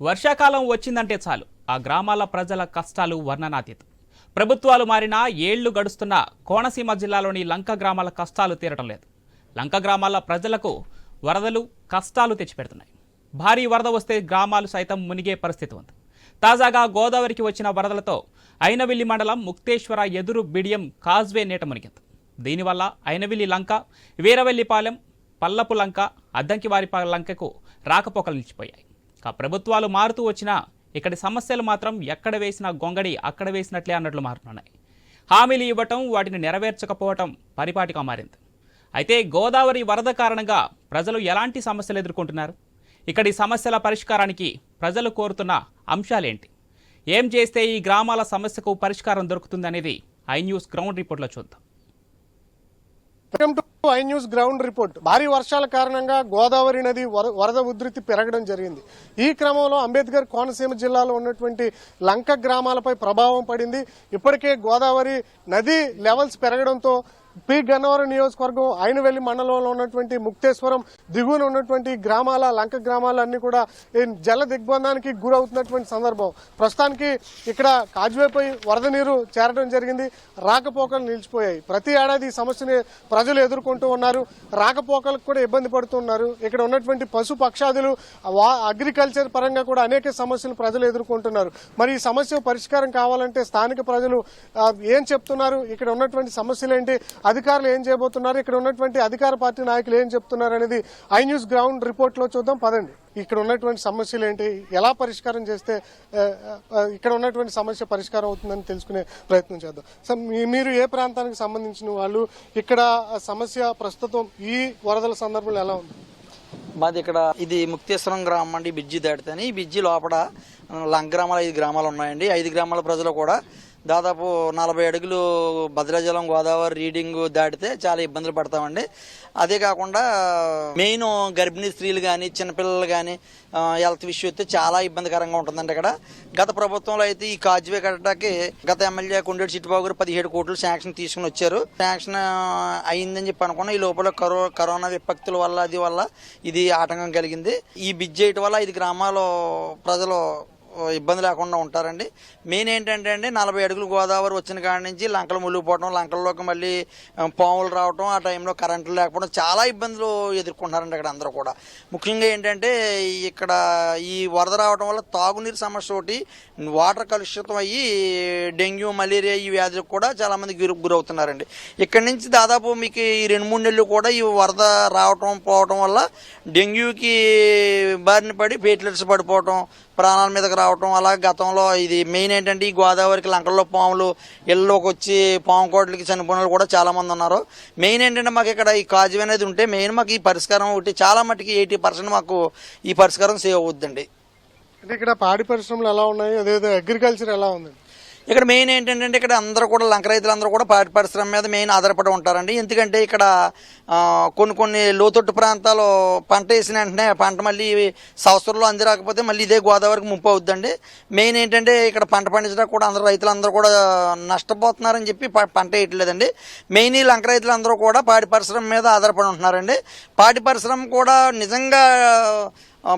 వర్షాకాలం వచ్చిందంటే చాలు. ఆ గ్రామాల ప్రజల కష్టాలు వర్ణనాతీతం. ప్రభుత్వాలు మారినా ఏళ్ళు గడుస్తున్న కోనసీమ జిల్లాలోని లంక గ్రామాల కష్టాలు తీరటం లేదు. లంక గ్రామాల ప్రజలకు వరదలు కష్టాలు తెచ్చిపెడుతున్నాయి. భారీ వరద వస్తే గ్రామాలు సైతం మునిగే పరిస్థితి ఉంది. తాజాగా గోదావరికి వచ్చిన వరదలతో అయినవిల్లి మండలం ముక్తేశ్వర ఎదురు బిడియం కాజ్వే నీట మునిగింది. దీనివల్ల అయినవిల్లి లంక వీరవెల్లిపాలెం పల్లపు లంక అద్దంకివారి లంకకు రాకపోకలు నిలిచిపోయాయి. ప్రభుత్వాలు మారుతూ వచ్చినా ఇక్కడి సమస్యలు మాత్రం ఎక్కడ వేసిన గొంగడి అక్కడ వేసినట్లే అన్నట్లు మారుతున్నాయి. హామీలు ఇవ్వటం వాటిని నెరవేర్చకపోవటం పరిపాటిగా మారింది. అయితే గోదావరి వరద కారణంగా ప్రజలు ఎలాంటి సమస్యలు ఎదుర్కొంటున్నారు? ఇక్కడి సమస్యల పరిష్కారానికి ప్రజలు కోరుతున్న అంశాలేంటి? ఏం చేస్తే ఈ గ్రామాల సమస్యకు పరిష్కారం దొరుకుతుందనేది ఐ న్యూస్ గ్రౌండ్ రిపోర్ట్లో చూద్దాం. Welcome I news ground report. భారీ వర్షాల కారణంగా గోదావరి నది వర- వరద ఉధృతి పెరగడం జరిగింది. ఈ క్రమంలో అంబేద్కర్ కోనసీమ జిల్లాలో ఉన్నటువంటి లంక గ్రామాలపై ప్రభావం పడింది. ఇప్పటికే గోదావరి నది లెవెల్స్ పెరగడంతో పి గన్నవరం నియోజకవర్గం అయినవెల్లి మండలంలో ఉన్నటువంటి ముక్తేశ్వరం దిగువన ఉన్నటువంటి గ్రామాల లంక గ్రామాలన్నీ కూడా ఈ జల దిగ్బంధానికి గురవుతున్నటువంటి సందర్భం. ప్రస్తుతానికి ఇక్కడ కాజువేపై వరద నీరు చేరడం జరిగింది. రాకపోకలు నిలిచిపోయాయి. ప్రతి ఏడాది ఈ సమస్యని ప్రజలు ఎదుర్కొంటూ ఉన్నారు. రాకపోకలకు కూడా ఇబ్బంది పడుతున్నారు ఇక్కడ ఉన్నటువంటి పశు పక్షాదులు వా- అగ్రికల్చర్ పరంగా కూడా అనేక సమస్యలు ప్రజలు ఎదుర్కొంటున్నారు. మరి ఈ సమస్య పరిష్కారం కావాలంటే స్థానిక ప్రజలు ఏం చెప్తున్నారు? ఇక్కడ ఉన్నటువంటి సమస్యలు ఏంటి అధికారులు ఏం చేయబోతున్నారు? ఇక్కడ ఉన్నటువంటి అధికార పార్టీ నాయకులు ఏం చెప్తున్నారు అనేది ఐ న్యూస్ గ్రౌండ్ రిపోర్ట్లో చూద్దాం పదండి. ఇక్కడ ఉన్నటువంటి సమస్యలు ఏంటి? ఎలా పరిష్కారం చేస్తే ఇక్కడ ఉన్నటువంటి సమస్య పరిష్కారం అవుతుందని తెలుసుకునే ప్రయత్నం చేద్దాం. సో మీరు ఏ ప్రాంతానికి సంబంధించిన వాళ్ళు? ఇక్కడ సమస్య ప్రస్తుతం ఈ వరదల సందర్భంలో ఎలా ఉంది? మాది ఇక్కడ ఇది ముక్తేశ్వరం గ్రామం అండి బిజ్జి దాటితే ఈ బిజ్జి లోపల లంగ్ లంక గ్రామాలు ఐదు గ్రామాలు ఉన్నాయండి. ఐదు గ్రామాల ప్రజలు కూడా దాదాపు నలభై అడుగులు భద్రాచలం గోదావరి రీడింగ్ దాటితే చాలా ఇబ్బందులు పడతామండి. అదే కాకుండా మెయిన్ గర్భిణీ స్త్రీలు కానీ చిన్నపిల్లలు కానీ హెల్త్ ఇష్యూ అయితే చాలా ఇబ్బందికరంగా ఉంటుందండి ఇక్కడ. గత ప్రభుత్వంలో అయితే ఈ కాజ్వే కట్టడానికి గత ఎమ్మెల్యే కొండేటి చిట్టుబాబు గారు పదిహేడు కోట్లు శాంక్షన్ తీసుకుని వచ్చారు. శాంక్షన్ అయిందని చెప్పి అనుకున్నా. ఈ లోపల కరో కరోనా విపక్తుల వల్ల అది వల్ల ఇది ఆటంకం కలిగింది. ఈ బిజ్ చేయటం వల్ల ఐదు గ్రామాలు ప్రజలు ఇబ్బంది లేకుండా ఉంటారండి. మెయిన్ ఏంటంటే అండి నలభై అడుగులు గోదావరి వచ్చిన కాడి నుంచి లంకలు మునిగిపోవడం లంకల్లోకి మళ్ళీ పాములు రావడం ఆ టైంలో కరెంట్లు లేకపోవడం చాలా ఇబ్బందులు ఎదుర్కొంటున్నారండి అక్కడ అందరూ కూడా. ముఖ్యంగా ఏంటంటే ఇక్కడ ఈ వరద రావడం వల్ల తాగునీరు సమస్య ఒకటి వాటర్ కలుషితం అయ్యి డెంగ్యూ మలేరియా ఈ వ్యాధులకు కూడా చాలామంది గురి గురవుతున్నారండి. ఇక్కడ నుంచి దాదాపు మీకు ఈ రెండు మూడు నెలలు కూడా ఈ వరద రావటం పోవటం వల్ల డెంగ్యూకి బారిన పడి పేట్లెట్స్ పడిపోవటం ప్రాణాల మీదకి రావటం అలా గతంలో ఇది మెయిన్ ఏంటంటే ఈ గోదావరికి లంకల్లో పాములు ఇళ్ళలోకి వచ్చి పాము కోట్లకి చనిపోయిన కూడా చాలామంది ఉన్నారు. మెయిన్ ఏంటంటే మాకు ఇక్కడ ఈ కాజు అనేది ఉంటే మెయిన్ మాకు ఈ పరిష్కారం ఒకటి చాలా మట్టుకి ఎయిటీ పర్సెంట్ మాకు ఈ పరిష్కారం సేవ్ అవుద్దండి. అంటే ఇక్కడ పాడి పరిశ్రమలు ఎలా ఉన్నాయి? అదేవిధంగా అగ్రికల్చర్ ఎలా ఉంది? ఇక్కడ మెయిన్ ఏంటంటే ఇక్కడ అందరూ కూడా లంక రైతులందరూ కూడా పాడి పరిశ్రమ మీద మెయిన్ ఆధారపడి ఉంటారండి. ఎందుకంటే ఇక్కడ కొన్ని కొన్ని లోతొట్టు ప్రాంతాలు పంట వేసిన వెంటనే పంట మళ్ళీ సంవత్సరంలో అంది రాకపోతే మళ్ళీ ఇదే గోదావరికి ముప్పు అవుద్దండి. మెయిన్ ఏంటంటే ఇక్కడ పంట పండించడానికి కూడా అందరూ రైతులందరూ కూడా నష్టపోతున్నారని చెప్పి పంట వేయట్లేదండి. మెయిన్ ఈ లంక రైతులందరూ కూడా పాడి పరిశ్రమ మీద ఆధారపడి ఉంటున్నారండి. పాడి పరిశ్రమ కూడా నిజంగా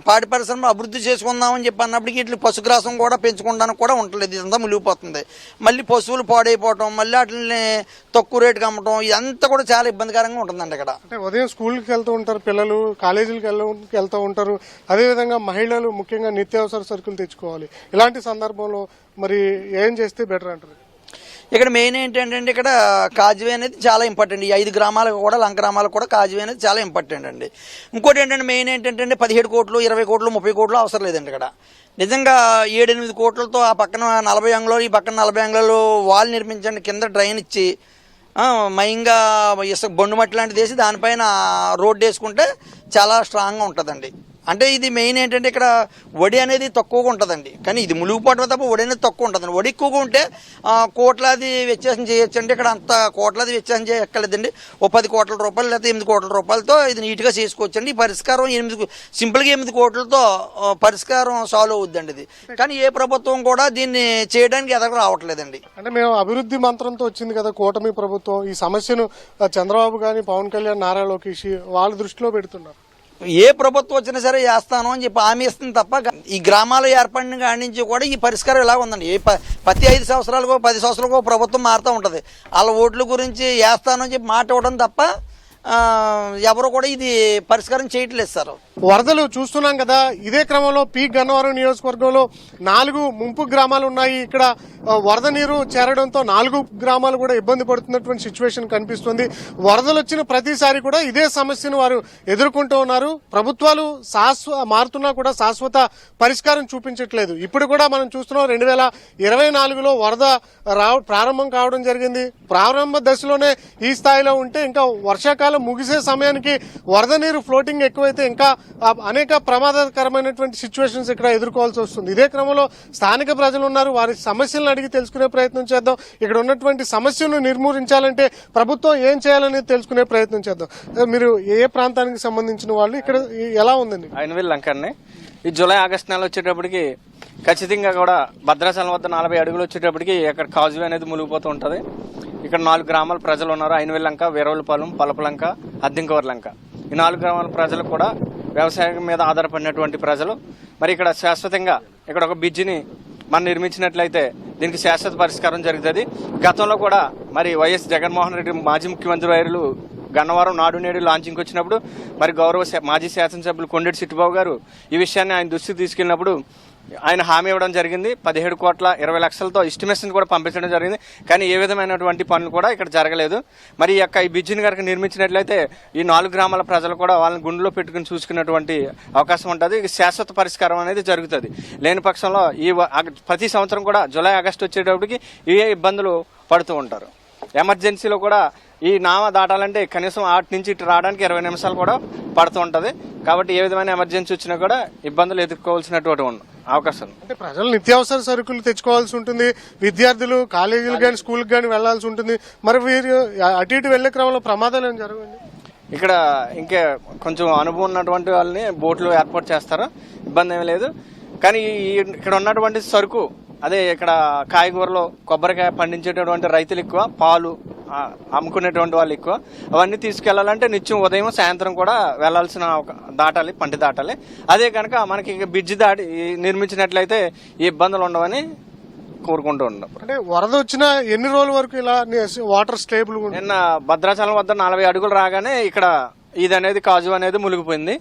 పాడి పరిశ్రమ అభివృద్ధి చేసుకుందామని చెప్పి అన్నప్పటికీ ఇట్లా పశుగ్రాసం కూడా పెంచుకోవడానికి కూడా ఉండలేదు ఇదంతా ములిగిపోతుంది మళ్ళీ పశువులు పాడైపోవటం మళ్ళీ వాటిని తక్కువ రేటుకి అమ్మటం ఇదంతా కూడా చాలా ఇబ్బందికరంగా ఉంటుందండి ఇక్కడ. అంటే ఉదయం స్కూల్కి వెళ్తూ ఉంటారు పిల్లలు కాలేజీలకు వెళ్ళడానికి వెళ్తూ ఉంటారు. అదేవిధంగా మహిళలు ముఖ్యంగా నిత్యావసర సరుకులు తెచ్చుకోవాలి. ఇలాంటి సందర్భంలో మరి ఏం చేస్తే బెటర్ అంటారు? ఇక్కడ మెయిన్ ఏంటంటే ఇక్కడ కాజువే అనేది చాలా ఇంపార్టెంట్ ఈ ఐదు గ్రామాలకు కూడా లంక గ్రామాలకు కూడా కాజువే అనేది చాలా ఇంపార్టెంట్ అండి. ఇంకోటి ఏంటంటే మెయిన్ ఏంటంటే పదిహేడు కోట్లు ఇరవై కోట్లు ముప్పై కోట్లు అవసరం లేదండి ఇక్కడ. నిజంగా ఏడెనిమిది కోట్లతో ఆ పక్కన నలభై అంగుళాలు ఈ పక్కన నలభై అంగుళాలు వాల్ నిర్మించండి కింద డ్రైన్ ఇచ్చి మైన్గా ఇసుక బొండుమట్టి లాంటిది వేసి దానిపైన రోడ్డు వేసుకుంటే చాలా స్ట్రాంగ్గా ఉంటుందండి. అంటే ఇది మెయిన్ ఏంటంటే ఇక్కడ వడి అనేది తక్కువగా ఉంటుందండి. కానీ ఇది ములుగుపోవటం తప్ప వడి అనేది తక్కువ ఉంటుందండి. వడి ఎక్కువగా ఉంటే కోట్లాది వ్యత్యాసం చేయొచ్చు అండి ఇక్కడ అంత కోట్లాది వ్యత్యాసం చేయక్కర్లేదండి. ఓ పది కోట్ల రూపాయలు లేకపోతే ఎనిమిది కోట్ల రూపాయలతో ఇది నీట్గా చేసుకోవచ్చండి. ఈ పరిష్కారం ఎనిమిది సింపుల్గా ఎనిమిది కోట్లతో పరిష్కారం సాల్వ్ అవుద్దండి ఇది. కానీ ఏ ప్రభుత్వం కూడా దీన్ని చేయడానికి ఎదగ రావట్లేదండి. అంటే మేము అభివృద్ధి మంత్రంతో వచ్చింది కదా కూటమి ప్రభుత్వం. ఈ సమస్యను చంద్రబాబు కానీ పవన్ కళ్యాణ్ నారా లోకేష్ వాళ్ళ దృష్టిలో పెడుతున్నారు. ఏ ప్రభుత్వం వచ్చినా సరే చేస్తాను అని చెప్పి హామీ ఇస్తుంది తప్ప గ- ఈ గ్రామాలు ఏర్పడిన కాడి నుంచి కూడా ఈ పరిష్కారం ఇలా ఉందండి. ఏ ప- ప్రతి ఐదు సంవత్సరాలకు పది సంవత్సరాలకు ప్రభుత్వం మారుతూ ఉంటుంది. వాళ్ళ ఓట్ల గురించి వేస్తాను అని చెప్పి మాట ఇవ్వడం తప్ప ఎవరు కూడా ఇది పరిష్కారం చేయట్లేదు సార్. వరదలు చూస్తున్నాం కదా ఇదే క్రమంలో పి గన్నవరం నియోజకవర్గంలో నాలుగు ముంపు గ్రామాలు ఉన్నాయి. ఇక్కడ వరద నీరు చేరడంతో నాలుగు గ్రామాలు కూడా ఇబ్బంది పడుతున్నటువంటి సిచ్యువేషన్ కనిపిస్తుంది. వరదలు వచ్చిన ప్రతిసారి కూడా ఇదే సమస్యను వారు ఎదుర్కొంటూ ఉన్నారు. ప్రభుత్వాలు శాశ్వ మారుతున్నా కూడా శాశ్వత పరిష్కారం చూపించట్లేదు. ఇప్పుడు కూడా మనం చూస్తున్నాం రెండు వేల ఇరవై నాలుగులో వరద రావ ప్రారంభం కావడం జరిగింది. ప్రారంభ దశలోనే ఈ స్థాయిలో ఉంటే ఇంకా వర్షాకాలం ముగిసే సమయానికి వరద నీరు ఫ్లోటింగ్ ఎక్కువైతే ఇంకా అనేక ప్రమాదకరమైనటువంటి సిచ్యువేషన్స్ ఇక్కడ ఎదుర్కోవాల్సి వస్తుంది. ఇదే క్రమంలో స్థానిక ప్రజలు ఉన్నారు. వారి సమస్యలను అడిగి తెలుసుకునే ప్రయత్నం చేద్దాం. ఇక్కడ ఉన్నటువంటి సమస్యను నిర్మూలించాలంటే ప్రభుత్వం ఏం చేయాలని తెలుసుకునే ప్రయత్నం చేద్దాం. మీరు ఏ ప్రాంతానికి సంబంధించిన వాళ్ళు ఇక్కడ ఎలా ఉందండి? ఐనవేల్ లంకర్ని. ఈ జూలై ఆగస్ట్ నెల వచ్చేటప్పటికి ఖచ్చితంగా కూడా భద్రాచలం వద్ద నలభై అడుగులు వచ్చేటప్పటికి అక్కడ కాజువే అనేది మునిగిపోతూ ఉంటుంది. ఇక్కడ నాలుగు గ్రామాల ప్రజలు ఉన్నారు. అయినవెల్లంక లంక వీరవలపాలెం పలపలంక అద్దెంకవర్ లంక. ఈ నాలుగు గ్రామాల ప్రజలు కూడా వ్యవసాయం మీద ఆధారపడినటువంటి ప్రజలు. మరి ఇక్కడ శాశ్వతంగా ఇక్కడ ఒక బ్రిడ్జిని మనం నిర్మించినట్లయితే దీనికి శాశ్వత పరిష్కారం జరుగుతుంది. గతంలో కూడా మరి వైఎస్ జగన్మోహన్ రెడ్డి మాజీ ముఖ్యమంత్రి వైరులు గన్నవరం నాడు నేడు లాంచింగ్కి వచ్చినప్పుడు మరి గౌరవ శా- మాజీ శాసనసభ్యులు కొండెటి సిట్టుబాబు గారు ఈ విషయాన్ని ఆయన దృష్టికి తీసుకెళ్ళినప్పుడు ఆయన హామీ ఇవ్వడం జరిగింది. పదిహేడు కోట్ల ఇరవై లక్షలతో ఎస్టిమేషన్ కూడా పంపించడం జరిగింది. కానీ ఏ విధమైనటువంటి పనులు కూడా ఇక్కడ జరగలేదు. మరి ఈ యొక్క ఈ బ్రిడ్జిని కనుక నిర్మించినట్లయితే ఈ నాలుగు గ్రామాల ప్రజలు కూడా వాళ్ళని గుండెలో పెట్టుకుని చూసుకున్నటువంటి అవకాశం ఉంటుంది. ఇది శాశ్వత పరిష్కారం అనేది జరుగుతుంది. లేని పక్షంలో ఈ ప్రతి సంవత్సరం కూడా జూలై ఆగస్టు వచ్చేటప్పటికి ఇవే ఇబ్బందులు పడుతూ ఉంటారు. ఎమర్జెన్సీలో కూడా ఈ నామ దాటాలంటే కనీసం ఆటి నుంచి ఇటు రావడానికి ఇరవై నిమిషాలు కూడా పడుతూ ఉంటుంది. కాబట్టి ఏ విధమైన ఎమర్జెన్సీ వచ్చినా కూడా ఇబ్బందులు ఎదుర్కోవాల్సినటువంటి అవకాశం. అంటే ప్రజలు నిత్యావసర సరుకులు తెచ్చుకోవాల్సి ఉంటుంది. విద్యార్థులు కాలేజీలు కానీ స్కూల్కి కానీ వెళ్ళాల్సి ఉంటుంది. మరి వీరు అటు ఇటు వెళ్ళే క్రమంలో ప్రమాదాలు ఏం జరగండి ఇక్కడ ఇంకే కొంచెం అనుభవం ఉన్నటువంటి వాళ్ళని బోట్లు ఏర్పాటు చేస్తారు? ఇబ్బంది ఏమీ లేదు. కానీ ఇక్కడ ఉన్నటువంటి సరుకు అదే ఇక్కడ కాయగూరలు కొబ్బరికాయ పండించేటటువంటి రైతులు ఎక్కువ పాలు అమ్ముకునేటువంటి వాళ్ళు ఎక్కువ. అవన్నీ తీసుకెళ్ళాలంటే నిత్యం ఉదయం సాయంత్రం కూడా వెళ్ళాల్సిన ఒక- దాటాలి పంటి దాటాలి. అదే కనుక మనకి ఇక బ్రిడ్జి దాటి నిర్మించినట్లయితే ఈ ఇబ్బందులు ఉండవని కోరుకుంటూ ఉన్నాం. అంటే వరద వచ్చిన ఎన్ని రోజుల వరకు ఇలా వాటర్ స్టేబుల్? నిన్న భద్రాచలం వద్ద నలభై అడుగులు రాగానే ఇక్కడ ఇది అనేది కాజు అనేది మునిగిపోయింది.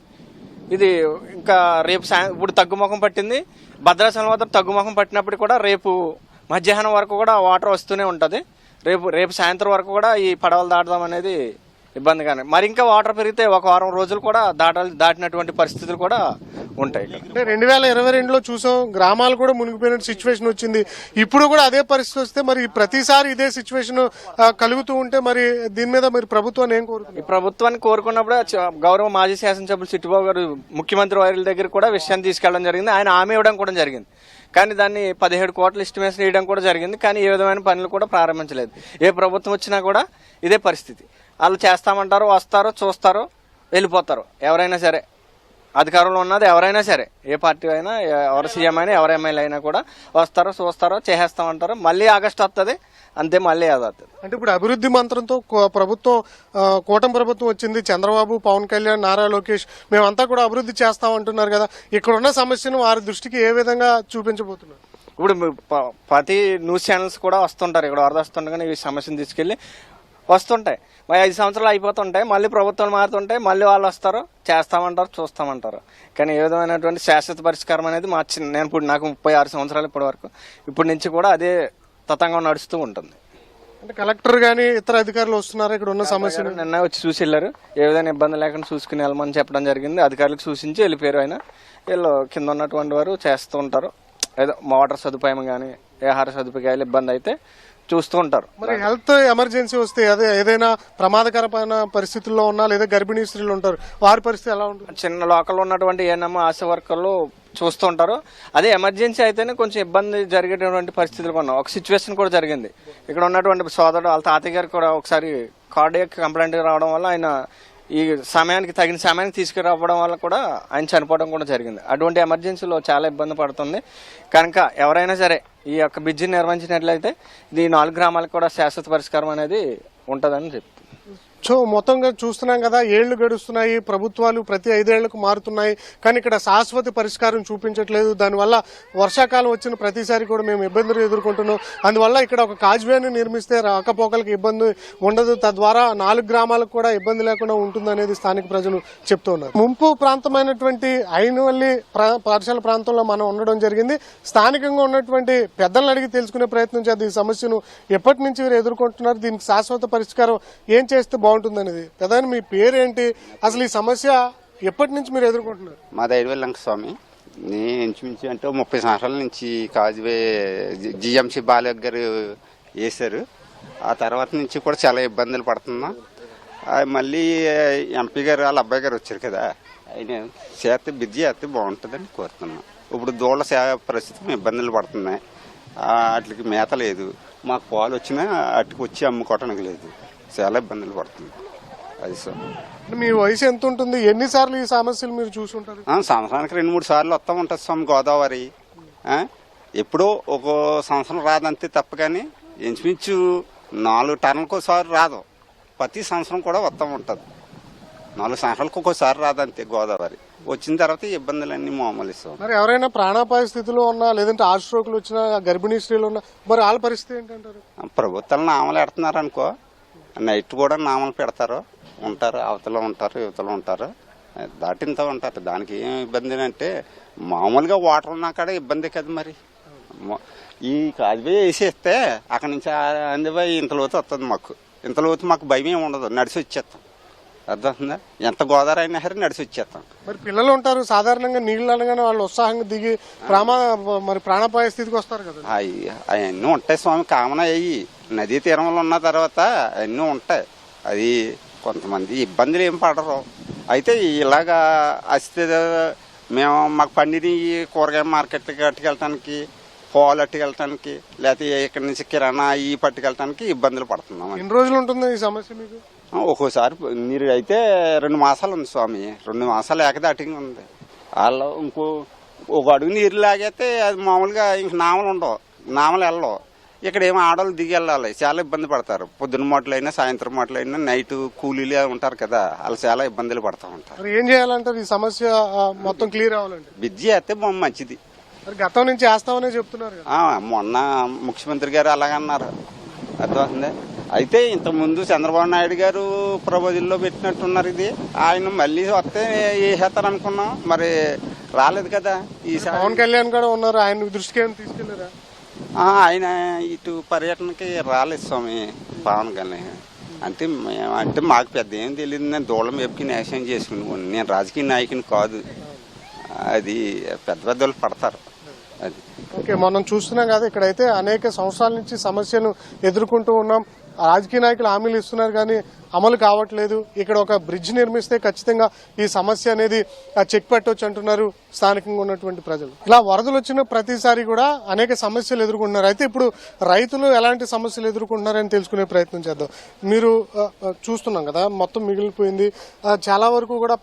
ఇది ఇంకా రేపు ఇప్పుడు తగ్గుముఖం పట్టింది. భద్రాచలం వద్ద తగ్గుముఖం పట్టినప్పుడు కూడా రేపు మధ్యాహ్నం వరకు కూడా వాటర్ వస్తూనే ఉంటుంది. రేపు రేపు సాయంత్రం వరకు కూడా ఈ పడవలు దాటడం అనేది ఇబ్బందిగానే. మరి ఇంకా వాటర్ పెరిగితే ఒక వారం రోజులు కూడా దాటాలి దాటినటువంటి పరిస్థితులు కూడా ఉంటాయి అంటే రెండు వేల ఇరవై రెండులో చూసాం గ్రామాలు కూడా మునిగిపోయిన సిచ్యువేషన్ వచ్చింది. ఇప్పుడు కూడా అదే పరిస్థితి వస్తే మరి ప్రతిసారి ఇదే సిచ్యువేషన్ కలుగుతూ ఉంటే మరి దీని మీద మరి ప్రభుత్వాన్ని ఏం కోరుతుంది ఈ ప్రభుత్వాన్ని కోరుకున్నప్పుడు గౌరవ మాజీ శాసనసభ్యులు చిట్టుబాబు గారు ముఖ్యమంత్రి వారి దగ్గర కూడా విషయాన్ని తీసుకెళ్ళడం జరిగింది. ఆయన హామీ ఇవ్వడం కూడా జరిగింది. కానీ దాన్ని పదిహేడు కోట్ల ఎస్టిమేషన్ వేయడం కూడా జరిగింది. కానీ ఏ విధమైన పనులు కూడా ప్రారంభించలేదు. ఏ ప్రభుత్వం వచ్చినా కూడా ఇదే పరిస్థితి. వాళ్ళు చేస్తామంటారు వస్తారు చూస్తారు వెళ్ళిపోతారు. ఎవరైనా సరే. అధికారంలో ఉన్నది ఎవరైనా సరే. ఏ పార్టీ అయినా ఎవరు సీఎం అయినా ఎవరు ఎమ్మెల్యే అయినా కూడా వస్తారో చూస్తారో చేసేస్తామంటారు. మళ్ళీ ఆగస్ట్ వస్తుంది అంతే మళ్ళీ అది వస్తుంది అంటే ఇప్పుడు అభివృద్ధి మంత్రంతో ప్రభుత్వం కూటమి ప్రభుత్వం వచ్చింది. చంద్రబాబు పవన్ కళ్యాణ్ నారా లోకేష్ మేమంతా కూడా అభివృద్ధి చేస్తామంటున్నారు కదా. ఇక్కడ ఉన్న సమస్యను వారి దృష్టికి ఏ విధంగా చూపించబోతున్నారు? ఇప్పుడు ప్రతి న్యూస్ ఛానల్స్ కూడా వస్తుంటారు. ఇక్కడ వరద వస్తుండగానే ఈ సమస్యను తీసుకెళ్ళి వస్తుంటాయి. మరి ఐదు సంవత్సరాలు అయిపోతుంటాయి మళ్ళీ ప్రభుత్వాలు మారుతుంటాయి మళ్ళీ వాళ్ళు వస్తారు చేస్తామంటారు చూస్తామంటారు. కానీ ఏ విధమైనటువంటి శాశ్వత పరిష్కారం అనేది మా చిన్న నేను ఇప్పుడు నాకు ముప్పై ఆరు సంవత్సరాలు ఇప్పటి వరకు. ఇప్పటి నుంచి కూడా అదే తతంగం నడుస్తూ ఉంటుంది. అంటే కలెక్టర్ గానీ ఇతర అధికారులు వస్తున్నారు? ఇక్కడ ఉన్న సమస్యను నిన్న వచ్చి చూసి వెళ్ళారు. ఏ విధంగా ఇబ్బంది లేకుండా చూసుకుని వెళ్ళమని చెప్పడం జరిగింది. అధికారులకు సూచించి వెళ్ళిపోయారు ఆయన. వీళ్ళు కింద ఉన్నటువంటి వారు చేస్తూ ఉంటారు. ఏదో వాటర్ సదుపాయం కానీ ఆహార సదుపాయాలు ఇబ్బంది అయితే చూస్తూ ఉంటారు. మరి హెల్త్ ఎమర్జెన్సీ వస్తే అదే ఏదైనా ప్రమాదకరమైన పరిస్థితుల్లో ఉన్నా లేదా గర్భిణీ స్త్రీలు ఉంటారు వారి పరిస్థితి ఎలా ఉంటుంది? చిన్న లోకల్లో ఉన్నటువంటి ఏఎన్ఎం ఆశా వర్కర్లు చూస్తూ ఉంటారు. అదే ఎమర్జెన్సీ అయితేనే కొంచెం ఇబ్బంది జరిగేటటువంటి పరిస్థితులు కూడా ఉన్నాయి. ఒక సిచ్యువేషన్ కూడా జరిగింది. ఇక్కడ ఉన్నటువంటి సోదరుడు వాళ్ళ తాతయ్య గారు కూడా ఒకసారి కార్డియక్ కంప్లైంట్ రావడం వల్ల ఆయన ఈ సమయానికి తగిన సమయానికి తీసుకురావడం వల్ల కూడా ఆయన చనిపోవడం కూడా జరిగింది. అటువంటి ఎమర్జెన్సీలో చాలా ఇబ్బంది పడుతుంది. కనుక ఎవరైనా సరే ఈ యొక్క బ్రిడ్జిని నిర్వహించినట్లయితే ఇది ఈ నాలుగు గ్రామాలకు కూడా శాశ్వత పరిష్కారం అనేది ఉంటుందని చెప్తుంది. సో మొత్తంగా చూస్తున్నాం కదా ఏళ్ళు గడుస్తున్నాయి ప్రభుత్వాలు ప్రతి ఐదేళ్ళకు మారుతున్నాయి కానీ ఇక్కడ శాశ్వత పరిష్కారం చూపించట్లేదు. దానివల్ల వర్షాకాలం వచ్చిన ప్రతిసారి కూడా మేము ఇబ్బందులు ఎదుర్కొంటున్నాం. అందువల్ల ఇక్కడ ఒక కాజ్వేని నిర్మిస్తే రాకపోకలకు ఇబ్బంది ఉండదు. తద్వారా నాలుగు గ్రామాలకు కూడా ఇబ్బంది లేకుండా ఉంటుందనేది స్థానిక ప్రజలు చెప్తున్నారు ముంపు ప్రాంతమైనటువంటి ఐనవల్లి ప్రా- పాఠశాల ప్రాంతంలో మనం ఉండడం జరిగింది. స్థానికంగా ఉన్నటువంటి పెద్దలను అడిగి తెలుసుకునే ప్రయత్నం చేద్దాం. ఈ సమస్యను ఎప్పటి నుంచి వీరు ఎదుర్కొంటున్నారు? దీనికి శాశ్వత పరిష్కారం ఏం చేస్తే బాగుంటుంది అనేది ప్రధాని మీ పేరేంటి? అసలు ఈ సమస్య ఎప్పటి నుంచి మీరు ఎదుర్కొంటున్నారు? మా దైడవల్లి లంకస్వామి నేను ఇంచుమించు అంటే ముప్పై సంవత్సరాల నుంచి కాజువే జిఎంసి బాలయ్య గారు వేశారు. ఆ తర్వాత నుంచి కూడా చాలా ఇబ్బందులు పడుతున్నాం. మళ్ళీ ఎంపీ గారు వాళ్ళ అబ్బాయి గారు వచ్చారు కదా. ఆయన చేస్తే బిజీ చేస్తే బాగుంటుందని కోరుతున్నాం. ఇప్పుడు దూళ్ళ సేవ ప్రస్తుతం ఇబ్బందులు పడుతున్నాయి. వాటికి మేత లేదు. మాకు పాలు వచ్చినా వాటికి వచ్చి అమ్ముకోవటానికి లేదు. చాలా ఇబ్బందులు పడుతుంది. అది సార్. మీ వయసు ఎంత ఉంటుంది? ఎన్నిసార్లు ఈ సమస్యలు మీరు చూసుంటారు ఆ, సంవత్సరానికి రెండు మూడు సార్లు వస్తూ ఉంటుంది స్వామి గోదావరి. ఎప్పుడో ఒక సంవత్సరం రాదంతే తప్ప కానీ ఇంచుమించు నాలుగు టన్నులకు ఒకసారి రాదు. ప్రతి సంవత్సరం కూడా వస్తూ ఉంటుంది. నాలుగు సంవత్సరాలకు ఒక్కోసారి రాదంతే గోదావరి. వచ్చిన తర్వాత ఇబ్బందులన్నీ మామూలు ఇస్తాం మరి ఎవరైనా ప్రాణాపాయ స్థితిలో ఉన్నా లేదంటే హార్ట్ స్ట్రోక్లు వచ్చినా గర్భిణీ స్త్రీలు ఉన్నా మరి వాళ్ళ పరిస్థితి ఏంటంటారు? ప్రభుత్వాలు నామలు పెడుతున్నారు అనుకో నైట్ కూడా నామలు పెడతారు. ఉంటారు అవతల ఉంటారు యువతలు ఉంటారు. దాటింత ఉంటారు. దానికి ఏం ఇబ్బంది అంటే మామూలుగా వాటర్ ఉన్నా కాడ ఇబ్బంది కదా మరి. ఈ కాలువే వేసేస్తే అక్కడి నుంచి అందిపోయి ఇంతలోతు వస్తుంది మాకు. ఇంతలోతు మాకు భయం ఏమి ఉండదు. నడిచి వచ్చేస్తాం. అర్థమవుతుందా? ఎంత గోదావరి అయినా సరే నడిచి వచ్చేస్తాం. మరి పిల్లలు ఉంటారు సాధారణంగా నీళ్ళు అనగానే వాళ్ళు ఉత్సాహంగా దిగి ప్రామా మరి ప్రాణాపాయ స్థితికి వస్తారు కదా. అవి అవన్నీ ఉంటాయి స్వామి కామన్ అయ్యి. నదీ తీరంలో ఉన్న తర్వాత అవన్నీ ఉంటాయి. అది కొంతమంది ఇబ్బందులు ఏం పడరు. అయితే ఇలాగా వస్తే మేము మాకు పండిని కూరగాయ మార్కెట్కి అట్టుకెళ్ళటానికి పాలు అట్టుకెళ్ళటానికి లేకపోతే ఇక్కడి నుంచి కిరాణా ఈ పట్టుకెళ్ళటానికి ఇబ్బందులు పడుతున్నాం. ఎన్ని రోజులు ఉంటుంది ఈ సమస్య మీకు? ఒక్కోసారి నీరు అయితే రెండు మాసాలు ఉంది స్వామి. రెండు మాసాలు ఏకదాటిగా ఉంది. వాళ్ళు ఇంకో ఒక అడుగు నీరు లాగైతే అది మామూలుగా ఇంక నామలు ఉండవు. నామలు వెళ్ళవు. ఇక్కడ ఏమో ఆడవాళ్ళు దిగి వెళ్ళాలి. చాలా ఇబ్బంది పడతారు. పొద్దున్న మాటలైనా సాయంత్రం మాటలైనా నైట్ కూలీలు ఉంటారు కదా వాళ్ళు చాలా ఇబ్బందులు పడతా ఉంటారు. ఏం చేయాలంటారు? ఈ సమస్య మొత్తం క్లియర్ అవ్వాలంటే బిజీ అయితే మంచిది. గతం నుంచి వేస్తామనే చెప్తున్నారు మొన్న ముఖ్యమంత్రి గారు అలాగన్నారు అర్థమవుతుంది? అయితే ఇంతకుముందు చంద్రబాబు నాయుడు గారు ప్రపోజల్లో పెట్టినట్టున్నారు ఇది. ఆయన మళ్ళీ వస్తే వేసేస్తారు అనుకున్నాం మరి రాలేదు కదా ఈసారి. పవన్ కళ్యాణ్ కూడా ఉన్నారు. ఆయన దృష్టికి ఏమైనా తీసుకెళ్ళారా ఆయన ఇటు పర్యటనకి రాలేదు స్వామి పవన్ కళ్యాణ్. అంటే అంటే మాకు పెద్ద ఏం తెలియదు నేను దూలం వైపుకి న్యాయం చేసుకుని నేను రాజకీయ నాయకుని కాదు. అది పెద్ద పెద్ద వాళ్ళు పడతారు. అది. ఓకే మనం చూస్తున్నాం కదా ఇక్కడైతే అనేక సంవత్సరాల నుంచి సమస్యను ఎదుర్కొంటూ ఉన్నాం. రాజకీయ నాయకులు హామీలు ఇస్తున్నారు కానీ అమలు కావట్లేదు. ఇక్కడ ఒక బ్రిడ్జ్ నిర్మిస్తే ఖచ్చితంగా ఈ సమస్య అనేది చెక్ పెట్టవచ్చు అంటున్నారు స్థానికంగా ఉన్నటువంటి ప్రజలు. ఇలా వరదలు వచ్చిన ప్రతిసారి కూడా అనేక సమస్యలు ఎదుర్కొంటున్నారు. అయితే ఇప్పుడు రైతులు ఎలాంటి సమస్యలు ఎదుర్కొంటున్నారని తెలుసుకునే ప్రయత్నం చేద్దాం. మీరు చూస్తున్నాం కదా మొత్తం మిగిలిపోయింది. చాలా వరకు కూడా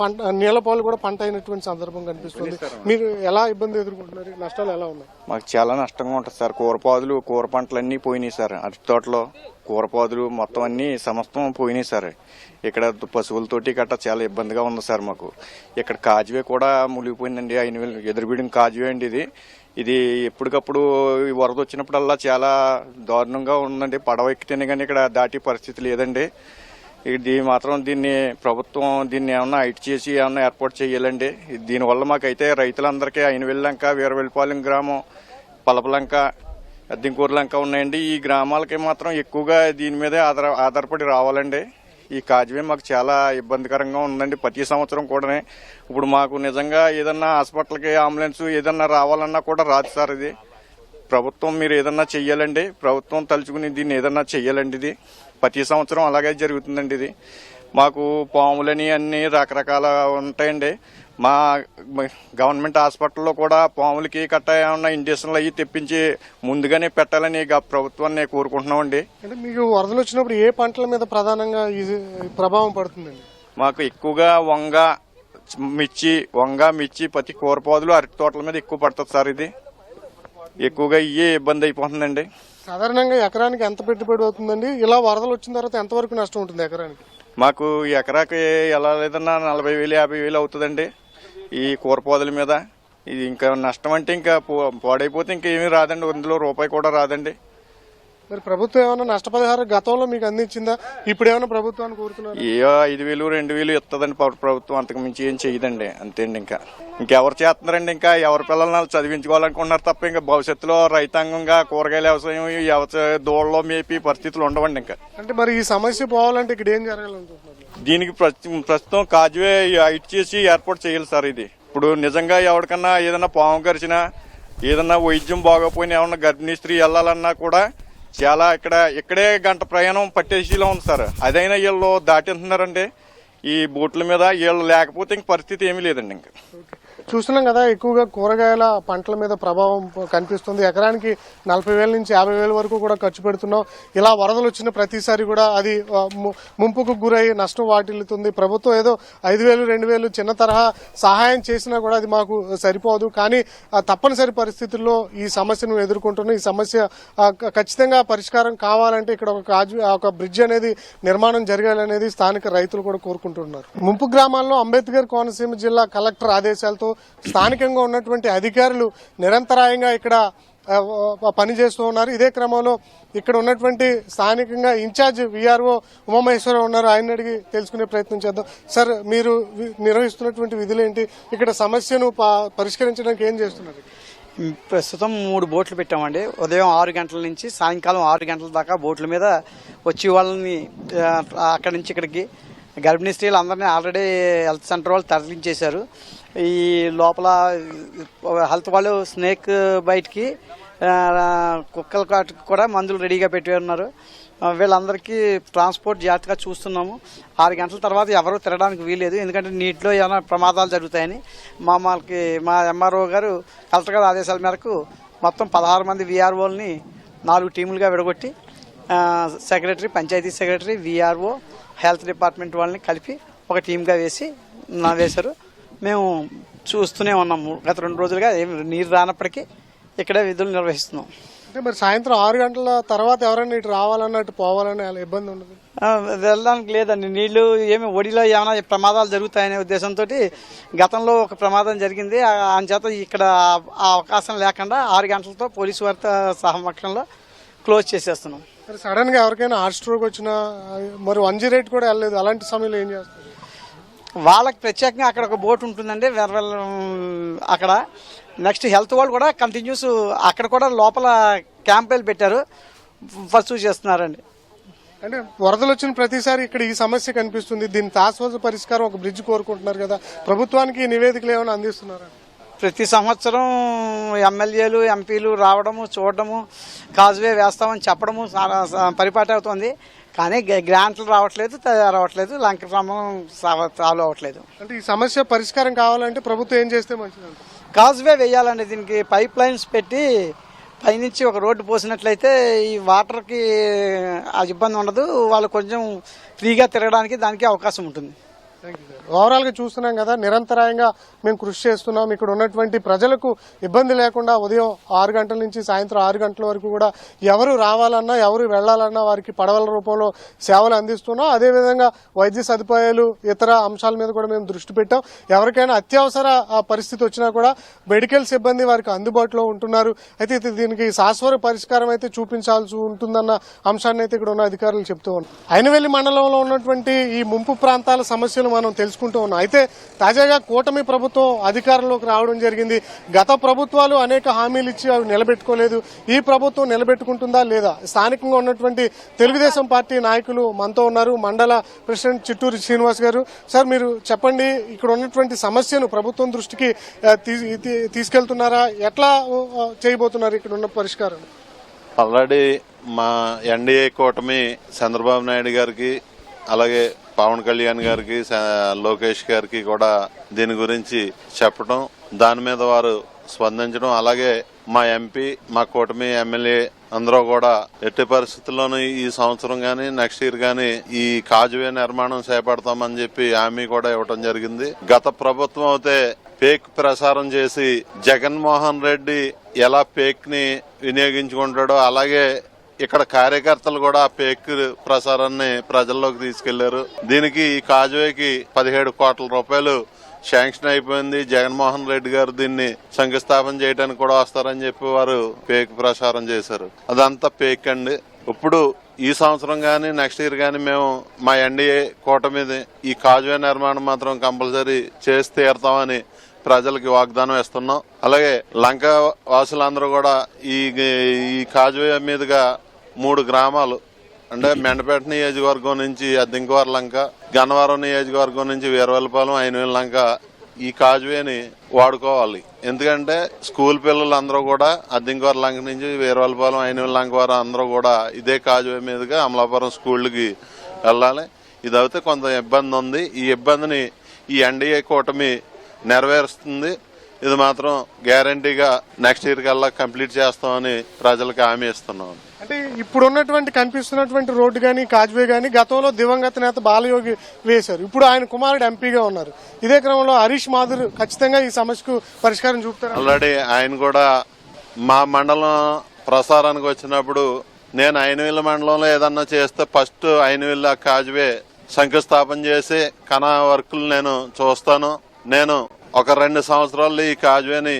పంట నీళ్ళ పాలు కూడా పంట అయినటువంటి సందర్భం కనిపిస్తుంది. మీరు ఎలా ఇబ్బంది ఎదుర్కొంటున్నారు? నష్టాలు ఎలా ఉన్నాయి. మాకు చాలా నష్టంగా ఉంటుంది సార్. కూరపాదులు కూర పంటలన్నీ పోయినాయి సార్. అరటి తోటలో కూరపాదులు మొత్తం అన్ని సమస్తం పోయినాయి సార్. ఇక్కడ పశువులతోటి గట్రా చాలా ఇబ్బందిగా ఉంది సార్ మాకు. ఇక్కడ కాజువే కూడా మునిగిపోయిందండి. ఐదు వేలు ఎదురుబిడిన కాజువే అండి ఇది. ఇది ఎప్పటికప్పుడు ఈ వరద వచ్చినప్పుడల్లా చాలా దారుణంగా ఉందండి. పడవ ఎక్కితేనే కానీ ఇక్కడ దాటి పరిస్థితి లేదండి. ఇది మాత్రం దీన్ని ప్రభుత్వం దీన్ని ఏమన్నా హైట్ చేసి ఏమన్నా ఏర్పాటు చేయాలండి. దీనివల్ల మాకైతే రైతులందరికీ అయినవెల్లంక వీరవెల్లిపాలెం గ్రామం పలపలంక అద్దెంకూరులంక ఉన్నాయండి. ఈ గ్రామాలకి మాత్రం ఎక్కువగా దీని మీదే ఆధార ఆధారపడి రావాలండి. ఈ కాజువే మాకు చాలా ఇబ్బందికరంగా ఉందండి ప్రతి సంవత్సరం కూడా ఇప్పుడు మాకు నిజంగా ఏదన్నా హాస్పిటల్కి అంబులెన్స్ ఏదన్నా రావాలన్నా కూడా రాదు సార్ ఇది. ప్రభుత్వం మీరు ఏదన్నా చెయ్యాలండి. ప్రభుత్వం తలుచుకుని దీన్ని ఏదన్నా చెయ్యాలండి ఇది. ప్రతి సంవత్సరం అలాగే జరుగుతుందండి ఇది. మాకు పాములని అన్ని రకరకాల ఉంటాయండి. మా గవర్నమెంట్ హాస్పిటల్లో కూడా పాములకి కట్ట ఏమన్నా ఇంజక్షన్లు అవి తెప్పించి ముందుగానే పెట్టాలని ప్రభుత్వాన్ని కోరుకుంటున్నామండి. అంటే మీకు వరదలు వచ్చినప్పుడు ఏ పంటల మీద ప్రధానంగా ప్రభావం పడుతుందండి? మాకు ఎక్కువగా వంగ మిర్చి వంగ మిర్చి ప్రతి కూరపాదులు అరటి తోటల మీద ఎక్కువ పడుతుంది సార్ ఇది. ఎక్కువగా ఇయ్యే ఇబ్బంది అయిపోతుందండి. సాధారణంగా ఎకరానికి ఎంత పెట్టుబడి అవుతుందండి? ఇలా వరదలు వచ్చిన తర్వాత ఎంతవరకు నష్టం ఉంటుంది ఎకరానికి? మాకు ఎకరాకి ఎలా లేదన్నా నలభై వేలు యాభై వేలు అవుతుందండి. ఈ కూరపోదల మీద. ఇది ఇంకా నష్టం అంటే ఇంకా పాడైపోతే ఇంకా ఏమీ రాదండి. అందులో రూపాయి కూడా రాదండి. మరి ప్రభుత్వం ఏమైనా నష్టపరిహారం గతంలో మీకు అందించిందా? ఇప్పుడు ఏమైనా ప్రభుత్వాన్ని కోరుతున్నారు? ఏ ఐదు వేలు రెండు వేలు ఇస్తుందండి ప్ర- ప్రభుత్వం అంతకు మించి ఏం చేయదండి. అంతేండి ఇంకా. ఇంకెవరు చేస్తున్నారండి ఇంకా? ఎవరి పిల్లల్ని వాళ్ళు చదివించుకోవాలనుకున్నారు తప్ప ఇంకా భవిష్యత్తులో రైతాంగంగా కూరగాయల వ్యవసాయం వ్యవసాయ దూడలో మేపి పరిస్థితులు ఉండవండి ఇంకా. అంటే మరి ఈ సమస్య పోవాలంటే ఇక్కడ ఏం జరగాలనుకుంటున్నారు? దీనికి ప్రస్తు- ప్రస్తుతం కాజువే హైట్ చేసి ఏర్పాటు చేయాలి సార్ ఇది. ఇప్పుడు నిజంగా ఎవరికన్నా ఏదైనా పాము కరిచినా ఏదన్నా వైద్యం బాగోపోయినా ఏమన్నా గర్భిణీ స్త్రీ వెళ్ళాలన్నా కూడా చాలా ఇక్కడ ఇక్కడే గంట ప్రయాణం పట్టేసిలో ఉంది సార్. అదైనా వీళ్ళు దాటిస్తున్నారండి ఈ బోట్ల మీద వీళ్ళు లేకపోతే ఇంక పరిస్థితి ఏమీ లేదండి ఇంకా. చూస్తున్నాం కదా ఎక్కువగా కూరగాయల పంటల మీద ప్రభావం కనిపిస్తుంది. ఎకరానికి నలభై వేల నుంచి యాభై వేల వరకు కూడా ఖర్చు పెడుతున్నాం. ఇలా వరదలు వచ్చిన ప్రతిసారి కూడా అది ము- ముంపుకు గురై నష్టం వాటిల్లుతుంది. ప్రభుత్వం ఏదో ఐదు వేలు రెండు వేలు చిన్న తరహా సహాయం చేసినా కూడా అది మాకు సరిపోదు. కానీ తప్పనిసరి పరిస్థితుల్లో ఈ సమస్యను ఎదుర్కొంటున్నాం ఈ సమస్య ఖచ్చితంగా పరిష్కారం కావాలంటే ఇక్కడ ఒక కాజు ఒక బ్రిడ్జ్ అనేది నిర్మాణం జరగాలనేది స్థానిక రైతులు కూడా కోరుకుంటున్నారు. ముంపు గ్రామాల్లో అంబేద్కర్ కోనసీమ జిల్లా కలెక్టర్ ఆదేశాలతో స్థానికంగా ఉన్నటువంటి అధికారులు నిరంతరాయంగా ఇక్కడ పనిచేస్తూ ఉన్నారు. ఇదే క్రమంలో ఇక్కడ ఉన్నటువంటి స్థానికంగా ఇన్ఛార్జ్ విఆర్ఓ ఉమామహేశ్వరరావు ఉన్నారు. ఆయన అడిగి తెలుసుకునే ప్రయత్నం చేద్దాం. సార్ మీరు నిర్వహిస్తున్నటువంటి విధులు ఏంటి? ఇక్కడ సమస్యను ప- పరిష్కరించడానికి ఏం చేస్తున్నారు? ప్రస్తుతం మూడు బోట్లు పెట్టామండి. ఉదయం ఆరు గంటల నుంచి సాయంకాలం ఆరు గంటల దాకా బోట్ల మీద వచ్చి వాళ్ళని అక్కడి నుంచి ఇక్కడికి గర్భిణీ స్త్రీలు అందరినీ ఆల్రెడీ హెల్త్ సెంటర్ వాళ్ళు తరలించేశారు. ఈ లోపల హెల్త్ వాళ్ళు స్నేక్ బయటికి కుక్కల కాటికి కూడా మందులు రెడీగా పెట్టి ఉన్నారు. వీళ్ళందరికీ ట్రాన్స్పోర్ట్ జాగ్రత్తగా చూస్తున్నాము. ఆరు గంటల తర్వాత ఎవరు తిరగడానికి వీలేదు ఎందుకంటే నీటిలో ఏమైనా ప్రమాదాలు జరుగుతాయని మా మాకి మా ఎంఆర్ఓ గారు కలెక్టర్ గారి ఆదేశాల మేరకు మొత్తం పదహారు మంది విఆర్ఓల్ని నాలుగు టీములుగా విడగొట్టి secretary panchayati secretary VRO health department వాళ్ళని కలిపి ఒక టీమ్గా వేసి నా వేశారు. మేము చూస్తూనే ఉన్నాము గత రెండు రోజులుగా నీరు రానప్పటికీ ఇక్కడే విధులు నిర్వహిస్తున్నాం. అంటే మరి సాయంత్రం ఆరు గంటల తర్వాత ఎవరైనా ఇటు రావాలన్నట్టు పోవాలని అలా ఇబ్బంది ఉండదు. ఆ, వెళ్ళడానికి లేదండి. నీళ్ళు ఏమి ఒడిలో ఏమైనా ప్రమాదాలు జరుగుతాయనే ఉద్దేశంతో గతంలో ఒక ప్రమాదం జరిగింది. ఆ- అంచేత ఇక్కడ ఆ అవకాశం లేకుండా ఆరు గంటలతో పోలీసు వారితో సమక్షంలో క్లోజ్ చేసేస్తున్నాం. మరి సడన్గా ఎవరికైనా హార్ట్ స్ట్రోక్ వచ్చినా మరి వన్ జీరో ఎయిట్ కూడా వెళ్ళలేదు. అలాంటి సమయంలో ఏం చేస్తారు? వాళ్ళకి ప్రత్యేకంగా అక్కడ ఒక బోట్ ఉంటుందండి వేరే వేరే, అక్కడ. నెక్స్ట్ హెల్త్ వాళ్ళు కూడా కంటిన్యూస్ అక్కడ కూడా లోపల క్యాంపెయిన్ పెట్టారు. పర్సూ చేస్తున్నారండి. అంటే వరదలు వచ్చిన ప్రతిసారి ఇక్కడ ఈ సమస్య కనిపిస్తుంది. దీని శాశ్వత పరిష్కారం ఒక బ్రిడ్జ్ కోరుకుంటున్నారు కదా. ప్రభుత్వానికి నివేదికలు ఏమైనా అందిస్తున్నారా? ప్రతి సంవత్సరం ఎమ్మెల్యేలు ఎంపీలు రావడము చూడడము కాజువే వేస్తామని చెప్పడము పరిపాటి అవుతుంది. కానీ గ్రాంట్లు రావట్లేదు తయారు అవ్వట్లేదు లంక క్రమం సాల్వ్ అవ్వట్లేదు. అంటే ఈ సమస్య పరిష్కారం కావాలంటే ప్రభుత్వం ఏం చేస్తే మంచిది? కాజువే వేయాలండి దీనికి పైప్ లైన్స్ పెట్టి పైనుంచి ఒక రోడ్డు పోసినట్లయితే ఈ వాటర్కి ఆ ఇబ్బంది ఉండదు. వాళ్ళు కొంచెం ఫ్రీగా తిరగడానికి దానికి అవకాశం ఉంటుంది. ఓవరాల్గా చూస్తున్నాం కదా నిరంతరాయంగా మేము కృషి చేస్తున్నాం. ఇక్కడ ఉన్నటువంటి ప్రజలకు ఇబ్బంది లేకుండా ఉదయం ఆరు గంటల నుంచి సాయంత్రం ఆరు గంటల వరకు కూడా ఎవరు రావాలన్నా ఎవరు వెళ్ళాలన్నా వారికి పడవల రూపంలో సేవలు అందిస్తున్నాం. అదేవిధంగా వైద్య సదుపాయాలు ఇతర అంశాల మీద కూడా మేము దృష్టి పెట్టాం. ఎవరికైనా అత్యవసర ఆ, పరిస్థితి వచ్చినా కూడా మెడికల్ సిబ్బంది వారికి అందుబాటులో ఉంటున్నారు. అయితే ఇది దీనికి శాశ్వత పరిష్కారం అయితే చూపించాల్సి ఉంటుందన్న అంశాన్ని అయితే ఇక్కడ ఉన్న అధికారులు చెప్తూ ఉన్నారు. అయినవెల్లి మండలంలో ఉన్నటువంటి ఈ ముంపు ప్రాంతాల సమస్యలు మనం తెలుసుకుంటూ ఉన్నాం. అయితే తాజాగా కూటమి ప్రభుత్వం అధికారంలోకి రావడం జరిగింది. గత ప్రభుత్వాలు అనేక హామీలు ఇచ్చి అవి నిలబెట్టుకోలేదు. ఈ ప్రభుత్వం నిలబెట్టుకుంటుందా లేదా? స్థానికంగా ఉన్నటువంటి తెలుగుదేశం పార్టీ నాయకులు మనతో ఉన్నారు. మండల ప్రెసిడెంట్ చిట్టూరు శ్రీనివాస్ గారు. సార్ మీరు చెప్పండి ఇక్కడ ఉన్నటువంటి సమస్యను ప్రభుత్వం దృష్టికి తీ- తీ- తీసుకెళ్తున్నారా? ఎట్లా చేయబోతున్నారు ఇక్కడ ఉన్న పరిష్కారం ఆల్రెడీ మా ఎన్డీఏ కూటమి చంద్రబాబు నాయుడు గారికి అలాగే పవన్ కళ్యాణ్ గారికి లోకేష్ గారికి కూడా దీని గురించి చెప్పడం దాని మీద వారు స్పందించడం అలాగే మా ఎంపీ మా కూటమి ఎమ్మెల్యే అందరూ కూడా ఎట్టి పరిస్థితుల్లోనూ ఈ సంవత్సరం కానీ నెక్స్ట్ ఇయర్ కానీ ఈ కాజువే నిర్మాణం చేపడతామని చెప్పి హామీ కూడా ఇవ్వడం జరిగింది. గత ప్రభుత్వం అయితే పేక్ ప్రసారం చేసి జగన్మోహన్ రెడ్డి ఎలా పేక్ని వినియోగించుకుంటాడో అలాగే ఇక్కడ కార్యకర్తలు కూడా ఆ పేక్ ప్రసారాన్ని ప్రజల్లోకి తీసుకెళ్ళారు. దీనికి ఈ కాజువేకి పదిహేడు కోట్ల రూపాయలు శాంక్షన్ అయిపోయింది. జగన్మోహన్ రెడ్డి గారు దీన్ని శంకుస్థాపన చేయడానికి కూడా వస్తారని చెప్పి వారు పేక్ ప్రసారం చేశారు. అదంతా పేక్ అండి. ఇప్పుడు ఈ సంవత్సరం కానీ నెక్స్ట్ ఇయర్ కానీ మేము మా ఎన్డీఏ కూటమిది ఈ కాజువే నిర్మాణం మాత్రం కంపల్సరీ చేసి తీరుతామని ప్రజలకి వాగ్దానం ఇస్తున్నాం అలాగే లంక వాసులందరూ కూడా ఈ ఈ కాజువే మీదుగా మూడు గ్రామాలు. అంటే మెండపేట నియోజకవర్గం నుంచి అద్దింకవారి లంక గన్నవరం నియోజకవర్గం నుంచి వీరవల్లిపాలెం ఐనవేల లంక ఈ కాజువేని వాడుకోవాలి. ఎందుకంటే స్కూల్ పిల్లలందరూ కూడా అద్దింకవారి లంక నుంచి వీరవల్లిపాలెం ఐనవేల లంక వారు అందరూ కూడా ఇదే కాజువే మీదుగా అమలాపురం స్కూళ్ళకి వెళ్ళాలి. ఇది అయితే కొంత ఇబ్బంది ఉంది ఈ ఇబ్బందిని ఈ ఎన్డీఏ కూటమి నెరవేరుస్తుంది. ఇది మాత్రం గ్యారంటీగా నెక్స్ట్ ఇయర్ కల్లా కంప్లీట్ చేస్తామని ప్రజలకు హామీ ఇస్తున్నాం. అంటే ఇప్పుడు ఉన్నటువంటి కనిపిస్తున్నటువంటి రోడ్డు కానీ కాజ్వే కానీ గతంలో దివంగత నేత బాలయోగి వేశారు. ఇప్పుడు ఆయన కుమారుడు ఎంపీగా ఉన్నారు. ఇదే క్రమంలో హరీష్ మాధుర్ ఖచ్చితంగా ఈ సమస్యకు పరిష్కారం చూపుతారు. ఆల్రెడీ ఆయన కూడా మా మండలం ప్రసారానికి వచ్చినప్పుడు నేను ఐనవిల్ల మండలంలో ఏదన్నా చేస్తే ఫస్ట్ ఐనవిల్ల కాజువే శంకుస్థాపన చేసి కనా వర్కులు నేను చూస్తాను. నేను ఒక రెండు సంవత్సరాల్లో ఈ కాజువేని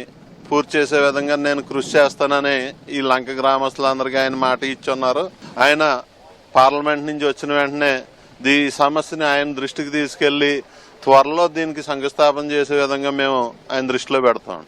పూర్తి చేసే విధంగా నేను కృషి చేస్తానని ఈ లంక గ్రామస్తులందరికీ ఆయన మాట ఇచ్చున్నారు. ఆయన పార్లమెంట్ నుంచి వచ్చిన వెంటనే ఈ సమస్యని ఆయన దృష్టికి తీసుకెళ్ళి త్వరలో దీనికి శంకుస్థాపన చేసే విధంగా మేము ఆయన దృష్టిలో పెడతాం.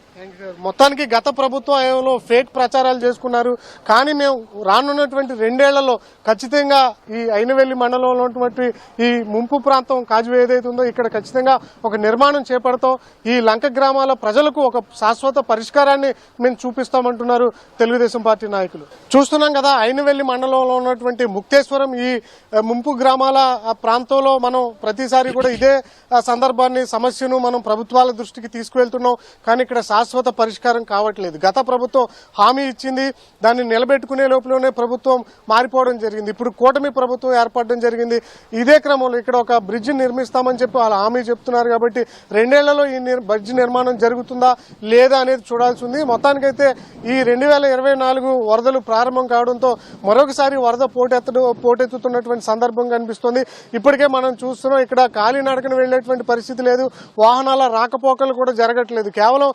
మొత్తానికి గత ప్రభుత్వ హయాంలో ఫేక్ ప్రచారాలు చేసుకున్నారు. కానీ మేము రానున్నటువంటి రెండేళ్ళలో ఖచ్చితంగా ఈ అయినవెల్లి మండలంలో ఉన్నటువంటి ఈ ముంపు ప్రాంతం కాజువే ఏదైతే ఉందో ఇక్కడ ఖచ్చితంగా ఒక నిర్మాణం చేపడతాం. ఈ లంక గ్రామాల ప్రజలకు ఒక శాశ్వత పరిష్కారాన్ని మేము చూపిస్తామంటున్నారు తెలుగుదేశం పార్టీ నాయకులు. చూస్తున్నాం కదా అయినవెల్లి మండలంలో ఉన్నటువంటి ముక్తేశ్వరం ఈ ముంపు గ్రామాల ప్రాంతంలో మనం ప్రతిసారి కూడా ఇదే సందర్భాన్ని సమస్యను మనం ప్రభుత్వాల దృష్టికి తీసుకువెళ్తున్నాం. కానీ ఇక్కడ శాశ్వత పరిష్కారం కావట్లేదు. గత ప్రభుత్వం హామీ ఇచ్చింది దాన్ని నిలబెట్టుకునే లోపలనే ప్రభుత్వం మారిపోవడం జరిగింది. ఇప్పుడు కూటమి ప్రభుత్వం ఏర్పడడం జరిగింది. ఇదే క్రమంలో ఇక్కడ ఒక బ్రిడ్జ్ నిర్మిస్తామని చెప్పి వాళ్ళు హామీ చెప్తున్నారు కాబట్టి రెండేళ్ళలో ఈ బ్రిడ్జ్ నిర్మాణం జరుగుతుందా లేదా అనేది చూడాల్సి ఉంది. మొత్తానికైతే ఈ రెండు వేల ఇరవై నాలుగు వరదలు ప్రారంభం కావడంతో మరొకసారి వరద పోటెత్తడం పోటెత్తుతున్నటువంటి సందర్భం కనిపిస్తుంది. ఇప్పటికే మనం చూస్తున్నాం ఇక్కడ కాలినడకన వెళ్ళేటువంటి పరిస్థితి లేదు. వాహనాల రాకపోకలు కూడా జరగట్లేదు. కేవలం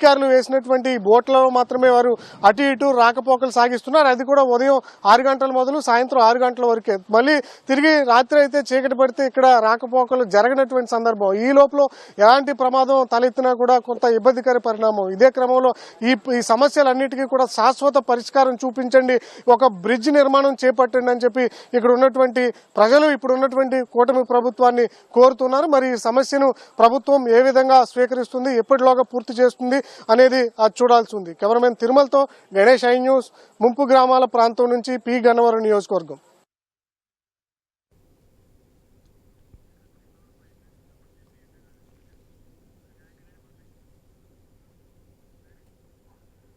అధికారులు వేసినటువంటి బోట్లలో మాత్రమే వారు అటు ఇటు రాకపోకలు సాగిస్తున్నారు. అది కూడా ఉదయం ఆరు గంటల మొదలు సాయంత్రం ఆరు గంటల వరకే. మళ్ళీ తిరిగి రాత్రి అయితే చీకటి పడితే ఇక్కడ రాకపోకలు జరగనటువంటి సందర్భం. ఈ లోపల ఎలాంటి ప్రమాదం తలెత్తినా కూడా కొంత ఇబ్బందికర పరిణామం. ఇదే క్రమంలో ఈ ఈ సమస్యలన్నిటికీ కూడా శాశ్వత పరిష్కారం చూపించండి. ఒక బ్రిడ్జ్ నిర్మాణం చేపట్టండి అని చెప్పి ఇక్కడ ఉన్నటువంటి ప్రజలు ఇప్పుడు ఉన్నటువంటి కూటమి ప్రభుత్వాన్ని కోరుతున్నారు. మరి ఈ సమస్యను ప్రభుత్వం ఏ విధంగా స్వీకరిస్తుంది ఎప్పటిలోగా పూర్తి చేస్తుంది అనేది అది చూడాల్సి ఉంది. కెమెరామెన్ తిరుమలతో గణేష్ ఐ న్యూస్ ముంపు గ్రామాల ప్రాంతం నుంచి పి గన్నవరం నియోజకవర్గం.